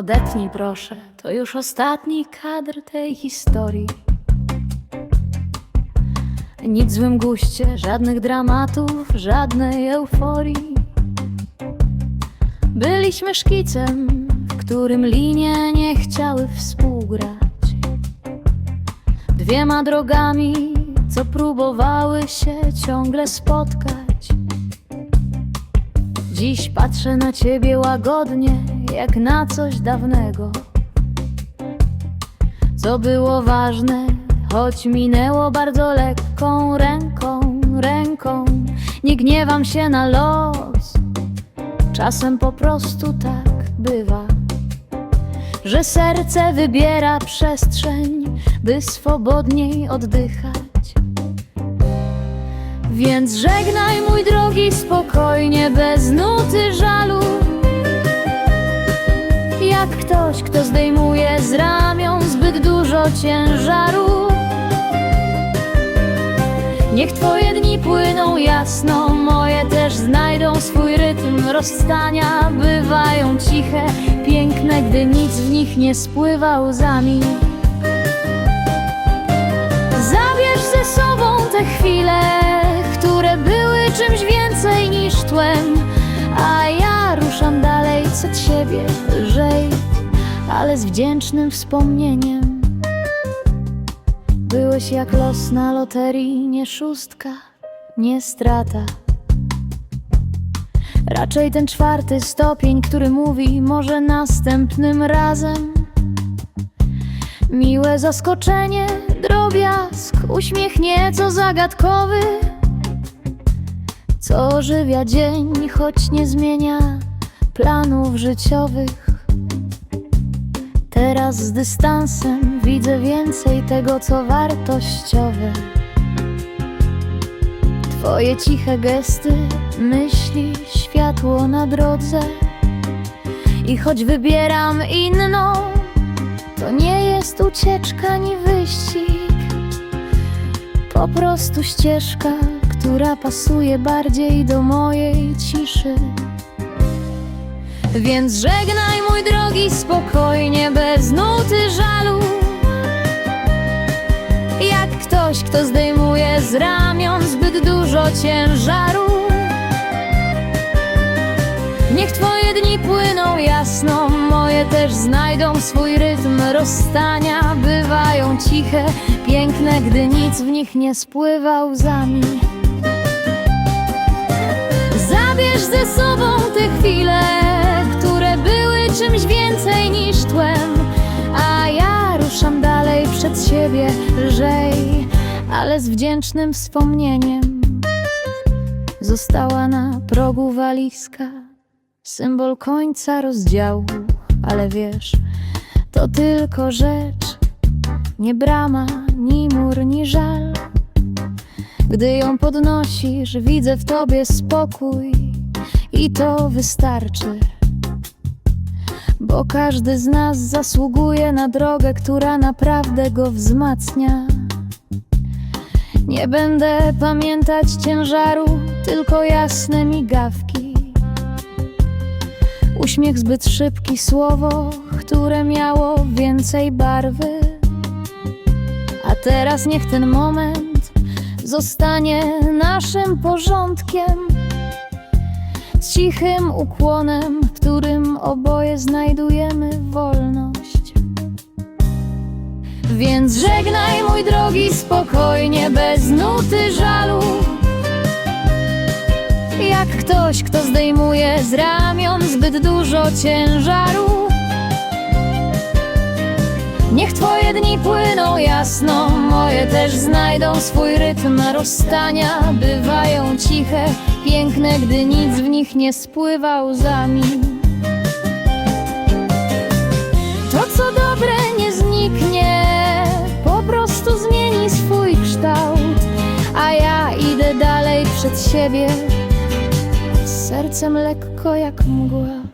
Odetnij proszę, to już ostatni kadr tej historii. Nic w złym guście, żadnych dramatów, żadnej euforii. Byliśmy szkicem, w którym linie nie chciały współgrać. Dwiema drogami, co próbowały się ciągle spotkać. Dziś patrzę na ciebie łagodnie, jak na coś dawnego. Co było ważne, choć minęło bardzo lekką ręką, ręką. Nie gniewam się na los, czasem po prostu tak bywa. Że serce wybiera przestrzeń, by swobodniej oddychać. Więc żegnaj mój drogi spokojnie, bez nuty żalu. Z ramion zbyt dużo ciężaru. Niech twoje dni płyną jasno, moje też znajdą swój rytm rozstania. Bywają ciche, piękne, gdy nic w nich nie spływa łzami. Zabierz ze sobą te chwile, które były czymś więcej niż tłem, ale z wdzięcznym wspomnieniem. Byłeś jak los na loterii, nie szóstka, nie strata. Raczej ten czwarty stopień, który mówi może następnym razem. Miłe zaskoczenie, drobiazg, uśmiech nieco zagadkowy, co ożywia dzień, choć nie zmienia planów życiowych. Teraz z dystansem widzę więcej tego, co wartościowe. Twoje ciche gesty, myśli, światło na drodze. I choć wybieram inną, to nie jest ucieczka ani wyścig. Po prostu ścieżka, która pasuje bardziej do mojej ciszy. Więc żegnaj mój drogi spokojnie, bez nuty żalu. Jak ktoś, kto zdejmuje z ramion zbyt dużo ciężaru. Niech twoje dni płyną jasno, moje też znajdą swój rytm rozstania. Bywają ciche, piękne, gdy nic w nich nie spływa łzami. Zabierz ze sobą siebie lżej, ale z wdzięcznym wspomnieniem. Została na progu walizka, symbol końca rozdziału, ale wiesz, to tylko rzecz, nie brama, ni mur, ni żal. Gdy ją podnosisz, widzę w tobie spokój i to wystarczy. Bo każdy z nas zasługuje na drogę, która naprawdę go wzmacnia. Nie będę pamiętać ciężaru, tylko jasne migawki. Uśmiech zbyt szybki, słowo, które miało więcej barwy. A teraz niech ten moment zostanie naszym porządkiem. Z cichym ukłonem, w którym oboje znajdujemy wolność. Więc żegnaj mój drogi spokojnie, bez nuty żalu. Jak ktoś, kto zdejmuje z ramion zbyt dużo ciężaru. Niech twoje dni płyną jasno, moje też znajdą swój rytm rozstania. Bywają ciche, piękne, gdy nic w nich nie spływa łzami. To, co dobre, nie zniknie, po prostu zmieni swój kształt. A ja idę dalej przed siebie, z sercem lekko jak mgła.